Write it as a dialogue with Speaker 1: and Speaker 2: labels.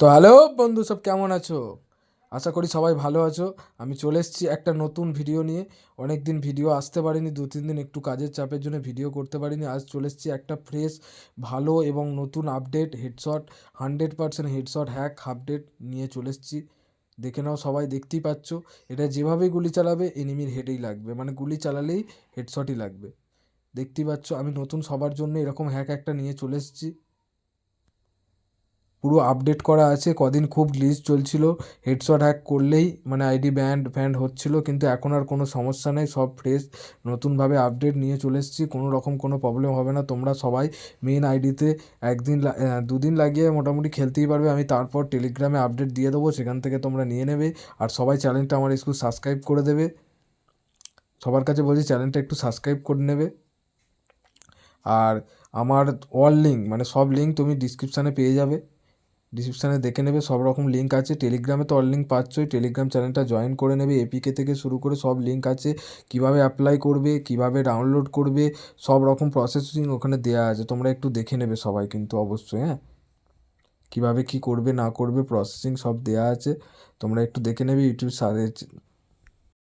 Speaker 1: তো হ্যালো বন্ধু, সব কেমন আছো? আশা করি সবাই ভালো আছো। আমি চলে এসেছি একটা নতুন ভিডিও নিয়ে। অনেক দিন ভিডিও আসতে পারিনি, দু তিন দিন একটু কাজের চাপের জন্য ভিডিও করতে পারিনি। আজ চলে এসেছি একটা ফ্রেশ, ভালো এবং নতুন update headshot hundred percent headshot hack update নিয়ে চলে এসেছি। দেখে নাও সবাই, দেখতেই পাচ্ছ। এটা যেভাবেই গুলি চালাবে এনিমির হেডেই লাগবে। মানে গুলি চালালেই হেডশটই লাগবে। দেখতেই পাচ্ছ, আমি নতুন সবার জন্য এরকম হ্যাক একটা নিয়ে চলে এসেছি। পুরো আপডেট করা আছে, কদিন খুব গ্লিচ চলছিল হেডশট হ্যাক করলেই মানে আইডি ব্যান্ড ফ্যান্ড হচ্ছিল, কিন্তু এখন আর কোনো সমস্যা নেই, সব ফ্রেশ নতুনভাবে আপডেট নিয়ে চলে এসেছি, কোনো রকম কোনো প্রবলেম হবে না, তোমরা সবাই মেন আইডিতে একদিন দুদিন লাগিয়ে মোটামুটি খেলতেই পারবে, আমি তারপর টেলিগ্রামে আপডেট দিয়ে দেবো, সেখান থেকে তোমরা নিয়ে নেবে, আর সবাই চ্যানেলটা আমার স্কুল সাবস্ক্রাইব করে দেবে। সবার কাছে বলছি চ্যানেলটা একটু সাবস্ক্রাইব করে নেবে। আর আমার অল লিঙ্ক মানে সব লিঙ্ক তুমি ডিসক্রিপশানে পেয়ে যাবে। ডিসক্রিপশানে দেখে নেবে, সব রকম লিঙ্ক আছে। টেলিগ্রামে তো অল লিঙ্ক পাচ্ছই। টেলিগ্রাম চ্যানেলটা জয়েন করে নেবে। এপিকে থেকে শুরু করে সব লিঙ্ক আছে। কীভাবে অ্যাপ্লাই করবে, কীভাবে ডাউনলোড করবে, সব রকম প্রসেসিং ওখানে দেওয়া আছে। তোমরা একটু দেখে নেবে সবাই কিন্তু অবশ্যই হ্যাঁ? কীভাবে কী করবে, না করবে প্রসেসিং সব দেওয়া আছে। তোমরা একটু দেখে নেবে, ইউটিউব সার্চ